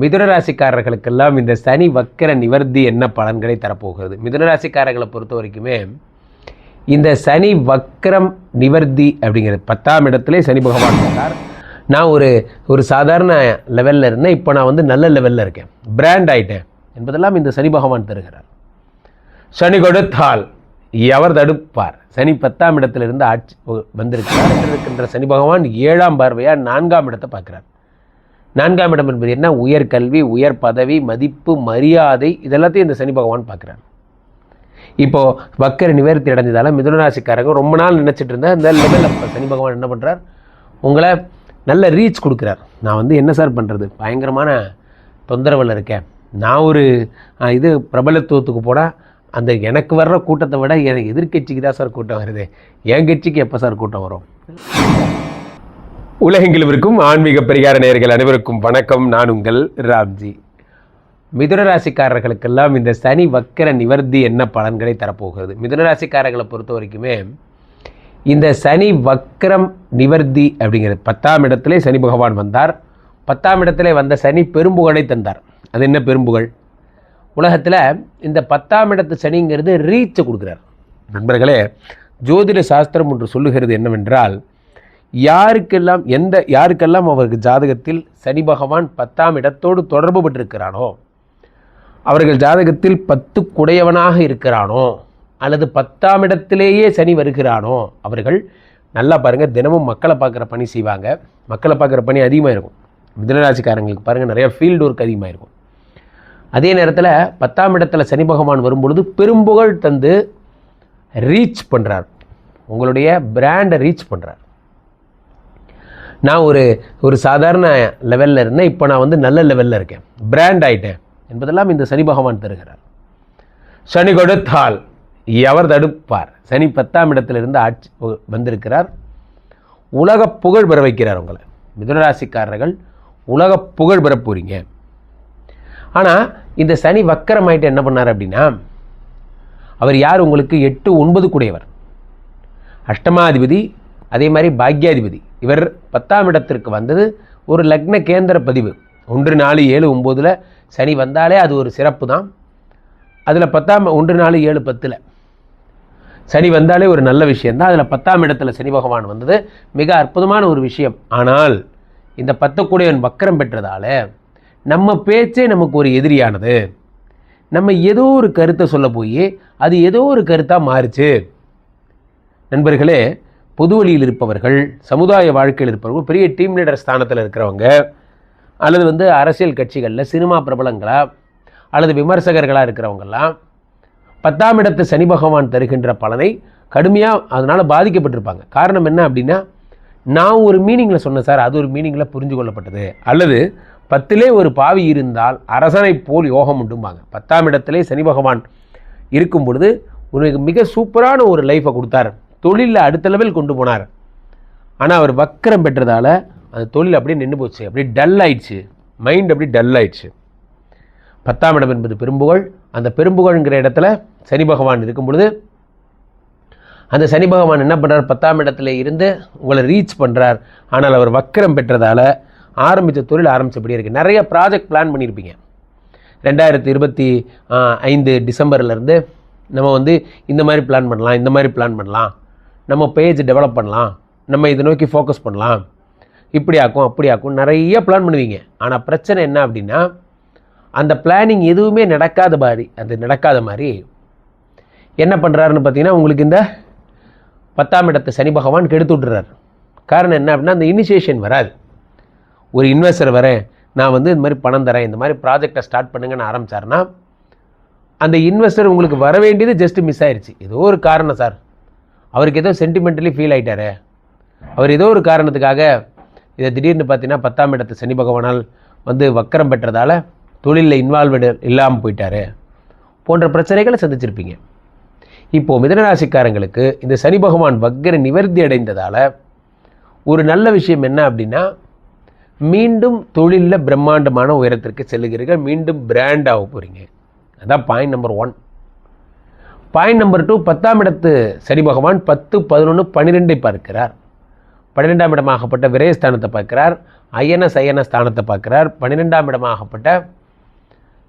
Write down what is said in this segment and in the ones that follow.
மிதுன ராசிக்காரர்களுக்கெல்லாம் இந்த சனி வக்கர நிவர்த்தி என்ன பலன்களை தரப்போகிறது? மிதுனராசிக்காரர்களை பொறுத்த வரைக்குமே இந்த சனி வக்கரம் நிவர்த்தி அப்படிங்கிறது பத்தாம் இடத்துல சனி பகவான் இருக்கார் நான் ஒரு ஒரு சாதாரண லெவலில் இருந்தேன். இப்போ நான் வந்து நல்ல லெவலில் இருக்கேன். பிராண்ட் ஆயிட்டேன். என்பதெல்லாம் இந்த சனி பகவான் தருகிறார். சனி கொடுத்தால் எவர் தடுப்பார்? சனி பத்தாம் இடத்திலிருந்து ஆட்சி வந்திருக்கிறார். இருக்கின்ற சனி பகவான் ஏழாம் பார்வையாக நான்காம் இடத்தை பார்க்குறார். நான்காம் இடம் என்பது என்ன? உயர் கல்வி உயர் பதவி மதிப்பு மரியாதை இதெல்லாத்தையும் இந்த சனி பகவான் பார்க்குறார். இப்போது வக்கர நிவர்த்தி அடைஞ்சதால மிதுனராசிக்காரங்க ரொம்ப நாள் நினச்சிட்டு இருந்தால் இந்த லெவலில் இப்போ சனி பகவான் என்ன பண்ணுறார் உங்களை நல்ல ரீச் கொடுக்குறார். நான் வந்து என்ன சார் பண்ணுறது பயங்கரமான தொந்தரவில் இருக்கேன். நான் ஒரு இது பிரபலத்துவத்துக்கு போனால் அந்த எனக்கு வர்ற கூட்டத்தை விட என் எதிர்க்கட்சிக்கு தான் சார் கூட்டம் வருது. என் கட்சிக்கு எப்போ சார் கூட்டம் வரும்? உலகெங்கிலும் இருக்கும் ஆன்மீக பரிகார நேயர்கள் அனைவருக்கும் வணக்கம். நான் உங்கள் ராம்ஜி. மிதுன ராசிக்காரர்களுக்கெல்லாம் இந்த சனி வக்கர நிவர்த்தி என்ன பலன்களை தரப்போகிறது? மிதுன ராசிக்காரர்களை பொறுத்த வரைக்குமே இந்த சனி வக்கரம் நிவர்த்தி அப்படிங்கிறது பத்தாம் இடத்திலே சனி பகவான் வந்தார். பத்தாம் இடத்திலே வந்த சனி பெரும்புகழை தந்தார். அது என்ன பெரும்புகழ்? உலகத்தில் இந்த பத்தாம் இடத்து சனிங்கிறது ரீச்சை கொடுக்குறார். நண்பர்களே ஜோதிட சாஸ்திரம் ஒன்று சொல்லுகிறது என்னவென்றால் யாருக்கெல்லாம் எந்த யாருக்கெல்லாம் அவருக்கு ஜாதகத்தில் சனி பகவான் பத்தாம் இடத்தோடு தொடர்பு பட்டிருக்கிறானோ அவர்கள் ஜாதகத்தில் பத்து குடையவனாக இருக்கிறானோ அல்லது பத்தாம் இடத்திலேயே சனி வருகிறானோ அவர்கள் நல்லா பாருங்கள் தினமும் மக்களை பார்க்குற பணி செய்வாங்க. மக்களை பார்க்குற பணி அதிகமாக இருக்கும் மிதனராசிக்காரங்களுக்கு பாருங்கள் நிறையா ஃபீல்டு ஒர்க் அதிகமாக இருக்கும் அதே நேரத்தில் பத்தாம் இடத்துல சனி பகவான் வரும்பொழுது பெரும்புகழ் தந்து ரீச் பண்ணுறார் உங்களுடைய பிராண்டை ரீச் பண்ணுறார் நான் ஒரு ஒரு சாதாரண லெவலில் இருந்தேன். இப்போ நான் வந்து நல்ல லெவலில் இருக்கேன். பிராண்ட் ஆயிட்டேன். என்பதெல்லாம் இந்த சனி பகவான் தருகிறார். சனி கொடுத்தால் எவர் தடுப்பார்? சனி பத்தாம் இடத்திலிருந்து ஆட்சி வந்திருக்கிறார். உலக புகழ் பெற வைக்கிறார் உங்களை. மிதுனராசிக்காரர்கள் உலக புகழ் பெற போகிறீங்க ஆனால் இந்த சனி வக்கரமாயிட்டு என்ன பண்ணார் அப்படின்னா அவர் யார்? உங்களுக்கு எட்டு ஒன்பது கூடையவர். அஷ்டமாதிபதி அதே மாதிரி பாக்யாதிபதி. இவர் பத்தாம் இடத்திற்கு வந்தது ஒரு லக்ன கேந்திர பதிவு. ஒன்று நாலு ஏழு ஒம்போதில் சனி வந்தாலே அது ஒரு சிறப்பு தான் அதில் பத்தாம் ஒன்று நாலு ஏழு பத்தில் சனி வந்தாலே ஒரு நல்ல விஷயந்தான் அதில் பத்தாம் இடத்துல சனி பகவான் வந்தது மிக அற்புதமான ஒரு விஷயம். ஆனால் இந்த பத்தக்கூடியவன் வக்கரம் பெற்றதால நம்ம பேச்சே நமக்கு ஒரு எதிரியானது. நம்ம ஏதோ ஒரு கருத்தை சொல்ல போய் அது ஏதோ ஒரு கருத்தாக மாறுச்சு. நண்பர்களே பொது வழியில் இருப்பவர்கள் சமுதாய வாழ்க்கையில் இருப்பவர்கள் பெரிய டீம் லீடர் ஸ்தானத்தில் இருக்கிறவங்க அல்லது வந்து அரசியல் கட்சிகளில் சினிமா பிரபலங்களா அல்லது விமர்சகர்களாக இருக்கிறவங்கெல்லாம் பத்தாம் இடத்து சனி பகவான் தருகின்ற பலனை கடுமையாக அதனால் பாதிக்கப்பட்டிருப்பாங்க. காரணம் என்ன அப்படின்னா நான் ஒரு மீனிங்கில் சொன்னேன் சார் அது ஒரு மீனிங்கில் புரிஞ்சு கொள்ளப்பட்டது. அல்லது பத்திலே ஒரு பாவி இருந்தால் அரசனை போல் யோகம் உண்டும்பாங்க. பத்தாம் இடத்திலே சனி பகவான் இருக்கும் பொழுது உனக்கு மிக சூப்பரான ஒரு லைஃப்பை கொடுத்தார். தொழிலில் அடுத்த லெவல் கொண்டு போனார். ஆனால் அவர் வக்கரம் பெற்றதால் அந்த தொழில் அப்படியே நின்று போச்சு. அப்படியே டல் ஆயிடுச்சு. மைண்ட் அப்படியே டல் ஆயிடுச்சு. பத்தாம் இடம் என்பது பெரும்புகழ். அந்த பெரும்புகழ்ங்கிற இடத்துல சனி பகவான் இருக்கும் பொழுது அந்த சனி பகவான் என்ன பண்ணுறார் பத்தாம் இடத்துல இருந்து உங்களை ரீச் பண்ணுறார் ஆனால் அவர் வக்கரம் பெற்றதால் ஆரம்பித்த தொழில் ஆரம்பித்தபடியே இருக்குது நிறைய ப்ராஜெக்ட் பிளான் பண்ணியிருப்பீங்க. ரெண்டாயிரத்தி இருபத்தி ஐந்து டிசம்பர்லேருந்து நம்ம வந்து இந்த மாதிரி பிளான் பண்ணலாம் இந்த மாதிரி பிளான் பண்ணலாம். நம்ம பேஜ் டெவலப் பண்ணலாம். நம்ம இதை நோக்கி ஃபோக்கஸ் பண்ணலாம். இப்படி ஆக்கும் அப்படி ஆக்கும். நிறைய பிளான் பண்ணுவீங்க. ஆனால் பிரச்சனை என்ன அப்படின்னா அந்த பிளானிங் எதுவுமே நடக்காத மாதிரி அது நடக்காத மாதிரி என்ன பண்ணுறாருன்னு பார்த்தீங்கன்னா உங்களுக்கு இந்த பத்தாம் இடத்தை சனி பகவான் கெடுத்து விட்டுறாரு. காரணம் என்ன அப்படின்னா அந்த இனிஷியேஷன் வராது. ஒரு இன்வெஸ்டர் வரேன் நான் வந்து இந்த மாதிரி பணம் தரேன் இந்த மாதிரி ப்ராஜெக்டை ஸ்டார்ட் பண்ணுங்கன்னு ஆரம்பிச்சாருன்னா அந்த இன்வெஸ்டர் உங்களுக்கு வர வேண்டியது ஜஸ்ட் மிஸ் ஆயிடுச்சு ஏதோ ஒரு காரணம் சார். அவருக்கு ஏதோ சென்டிமெண்டலி ஃபீல் ஆகிட்டாரு அவர் ஏதோ ஒரு காரணத்துக்காக இதை திடீர்னு பார்த்தீங்கன்னா பத்தாம் இடத்து சனி பகவானால் வந்து வக்கரம் பெற்றதால தொழிலில் இன்வால்வ் இல்லாமல் போயிட்டாரு. போன்ற பிரச்சனைகளை சந்திச்சிருப்பீங்க. இப்போது மிதனராசிக்காரங்களுக்கு இந்த சனி பகவான் வக்கர நிவர்த்தி அடைந்ததால் ஒரு நல்ல விஷயம் என்ன அப்படின்னா மீண்டும் தொழிலில் பிரம்மாண்டமான உயரத்திற்கு செல்லுகிறீர்கள் மீண்டும் பிராண்ட் ஆக போகிறீங்க அதான் point number one point number two பத்தாம் இடத்து சரி பகவான் பத்து பதினொன்று பன்னிரெண்டை பார்க்கிறார். பன்னிரெண்டாம் இடமாகப்பட்ட விரயஸ்தானத்தை பார்க்கிறார். அயன சயன ஸ்தானத்தை பார்க்கிறார். பன்னிரெண்டாம் இடமாகப்பட்ட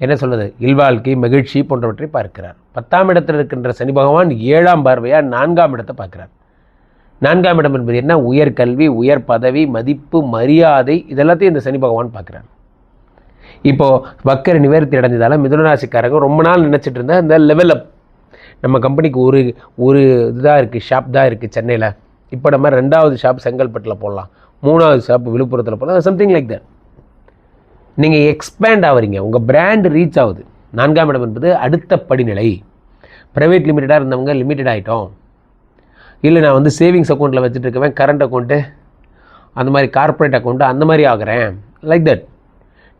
என்ன சொல்வது இல்வாழ்க்கை மகிழ்ச்சி போன்றவற்றை பார்க்கிறார். பத்தாம் இடத்தில் இருக்கின்ற சனி பகவான் ஏழாம் பார்வையாக நான்காம் இடத்தை பார்க்கிறார். நான்காம் இடம் என்பது என்ன? உயர் கல்வி உயர் பதவி மதிப்பு மரியாதை இதெல்லாத்தையும் இந்த சனி பகவான் பார்க்குறார். இப்போது வக்கர நிவர்த்தி அடைஞ்சதால மிதுனராசிக்காரங்க ரொம்ப நாள் நினச்சிட்டு இருந்தால் இந்த லெவல் அப் நம்ம கம்பெனிக்கு ஒரு ஒரு இதுதான் இருக்குது ஷாப் தான் இருக்குது சென்னையில். இப்போ நம்ம ரெண்டாவது ஷாப் செங்கல்பட்டில் போடலாம். மூணாவது ஷாப் விழுப்புரத்தில் போடலாம். சம்திங் லைக் தட் நீங்கள் எக்ஸ்பேண்ட் ஆகுறீங்க உங்கள் பிராண்ட் ரீச் ஆகுது. நான்காம் இடம் என்பது அடுத்த படிநிலை. ப்ரைவேட் லிமிட்டடாக இருந்தவங்க லிமிட்டட் ஆகிட்டோம் இல்லை நான் வந்து சேவிங்ஸ் அக்கௌண்ட்டில் வச்சுட்டு இருக்கவேன் கரண்ட் அக்கௌண்ட்டு அந்த மாதிரி கார்ப்பரேட் அக்கௌண்ட்டு அந்த மாதிரி ஆகுறேன். லைக் தட்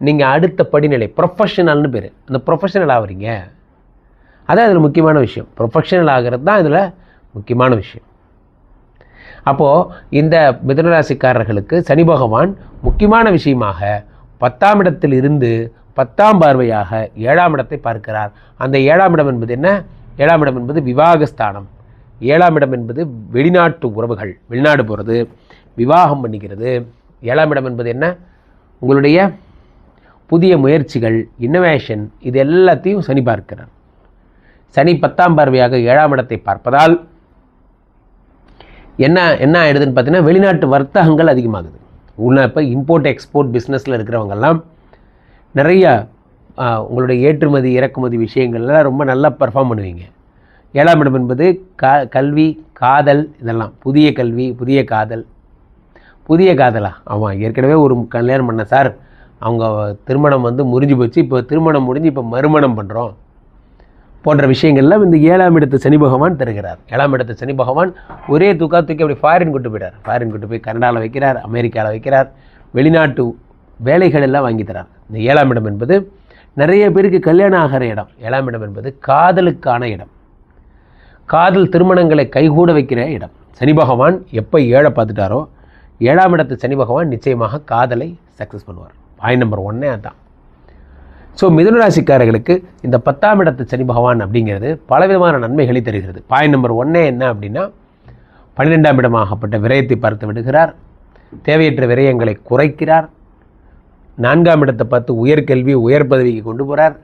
நீங்கள் அடுத்த படிநிலை ப்ரொஃபஷனல்னு பேர். அந்த ப்ரொஃபஷனல் ஆகுறீங்க அதான் இதில் முக்கியமான விஷயம். ப்ரொஃபஷனல் ஆகிறது தான் இதில் முக்கியமான விஷயம். அப்போது இந்த மிதனராசிக்காரர்களுக்கு சனி பகவான் முக்கியமான விஷயமாக பத்தாம் இடத்தில் இருந்து பத்தாம் பார்வையாக ஏழாம் இடத்தை பார்க்கிறார். அந்த ஏழாம் இடம் என்பது என்ன? ஏழாம் இடம் என்பது விவாகஸ்தானம். ஏழாம் இடம் என்பது வெளிநாட்டு உறவுகள் வெளிநாடு போகிறது விவாகம் பண்ணிக்கிறது. ஏழாம் இடம் என்பது என்ன? உங்களுடைய புதிய முயற்சிகள் இன்னோவேஷன் இது எல்லாத்தையும் சனி பார்க்கிறார். சனி பத்தாம் பார்வையாக ஏழாம் இடத்தை பார்ப்பதால் என்ன என்ன ஆயிடுதுன்னு பார்த்தீங்கன்னா வெளிநாட்டு வர்த்தகங்கள் அதிகமாகுது. உள்ள இப்போ இம்போர்ட் எக்ஸ்போர்ட் பிஸ்னஸில் இருக்கிறவங்கெல்லாம் நிறைய உங்களுடைய ஏற்றுமதி இறக்குமதி விஷயங்கள்லாம் ரொம்ப நல்லா பர்ஃபார்ம் பண்ணுவீங்க. ஏழாம் இடம் என்பது கா கல்வி காதல் இதெல்லாம். புதிய கல்வி புதிய காதல். புதிய காதலா? ஆமாம் ஏற்கனவே ஒரு கல்யாணம் பண்ண சார். அவங்க திருமணம் வந்து முறிஞ்சு போச்சு. இப்போ திருமணம் முடிஞ்சு இப்போ மறுமணம் பண்ணுறோம் போன்ற விஷயங்கள்லாம் இந்த ஏழாம் இடத்து சனி பகவான் தருகிறார். ஏழாம் இடத்து சனி பகவான் ஒரே தூக்கா தூக்கி அப்படி ஃபாரின் கூட்டு போயிட்டார். ஃபாரின் கூட்டு போய் கனடாவில் வைக்கிறார் அமெரிக்காவில் வைக்கிறார் வெளிநாட்டு வேலைகள் எல்லாம் வாங்கி தரார். இந்த ஏழாம் இடம் என்பது நிறைய பேருக்கு கல்யாணம் ஆகிற இடம். ஏழாம் இடம் என்பது காதலுக்கான இடம். காதல் திருமணங்களை கைகூட வைக்கிற இடம். சனி பகவான் எப்போ ஏழை பார்த்துட்டாரோ ஏழாம் இடத்து சனி பகவான் நிச்சயமாக காதலை சக்ஸஸ் பண்ணுவார். பாயிண்ட் நம்பர் ஒன்னே அதான். ஸோ மிதுனராசிக்காரர்களுக்கு இந்த பத்தாம் இடத்து சனி பகவான் அப்படிங்கிறது பலவிதமான நன்மைகளை தருகிறது. பாயிண்ட் நம்பர் ஒன்னே என்ன அப்படின்னா பன்னிரெண்டாம் இடமாகப்பட்ட விரயத்தை பார்த்து விடுகிறார். தேவையற்ற விரயங்களை குறைக்கிறார். நான்காம் இடத்தை பார்த்து உயர்கல்வி உயர் பதவிக்கு கொண்டு போகிறார்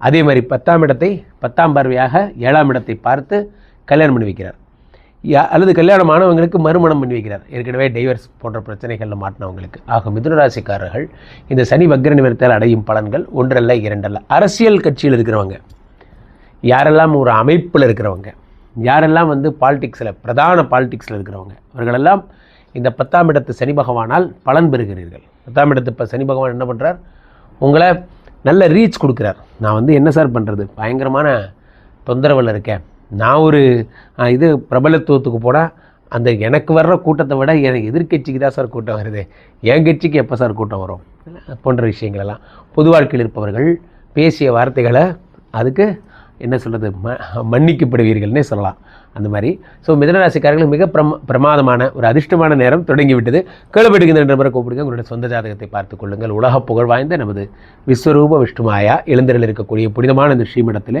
அதே மாதிரி பத்தாம் இடத்தை பத்தாம் பார்வையாக ஏழாம் இடத்தை பார்த்து கல்யாணம் பண்ணி வைக்கிறார். அல்லது கல்யாணமானவங்களுக்கு மறுமணம் பண்ணி வைக்கிறார். ஏற்கனவே டைவர்ஸ் போன்ற பிரச்சனைகளில் மாட்டினவங்களுக்கு. ஆக மிதுனராசிக்காரர்கள் இந்த சனி வக்ர நிவர்த்தியால் அடையும் பலன்கள் ஒன்றல்ல இரண்டல்ல. அரசியல் கட்சியில் இருக்கிறவங்க யாரெல்லாம் ஒரு அமைப்பில் இருக்கிறவங்க யாரெல்லாம் வந்து பாலிடிக்ஸில் பிரதான பாலிடிக்ஸில் இருக்கிறவங்க அவர்களெல்லாம் இந்த பத்தாம் இடத்து சனி பகவானால் பலன் பெறுகிறீர்கள். பத்தாம் இடத்து இப்போ சனி பகவான் என்ன பண்ணுறார் உங்களை நல்ல ரீச் கொடுக்குறார். நான் வந்து என்ன சார் பண்ணுறது பயங்கரமான தொந்தரவில் இருக்கேன். நான் ஒரு இது பிரபலத்துவத்துக்கு போனால் அந்த எனக்கு வர்ற கூட்டத்தை விட என் எதிர்க்கட்சிக்கு தான் சார் கூட்டம் வருது. என் கட்சிக்கு எப்போ சார் கூட்டம் வரும்? போன்ற விஷயங்களெல்லாம். பொது வாழ்க்கையில் இருப்பவர்கள் பேசிய வார்த்தைகளை அதுக்கு என்ன சொல்கிறது ம மன்னிக்கப்படுவீர்கள்னே சொல்லலாம். அந்த மாதிரி. ஸோ மிதனராசிக்காரர்கள் மிக பிரம பிரமாதமான ஒரு அதிர்ஷ்டமான நேரம் தொடங்கி விட்டது கேள்விப்படுகின்ற நபரை கூப்பிடுங்க. உங்களுடைய சொந்த ஜாதகத்தை பார்த்துக் கொள்ளுங்கள். உலக புகழ் வாய்ந்த நமது விஸ்வரூப விஷ்ணுமாயா எழுந்தரில் இருக்கக்கூடிய புனிதமான இந்த ஸ்ரீமடத்தில்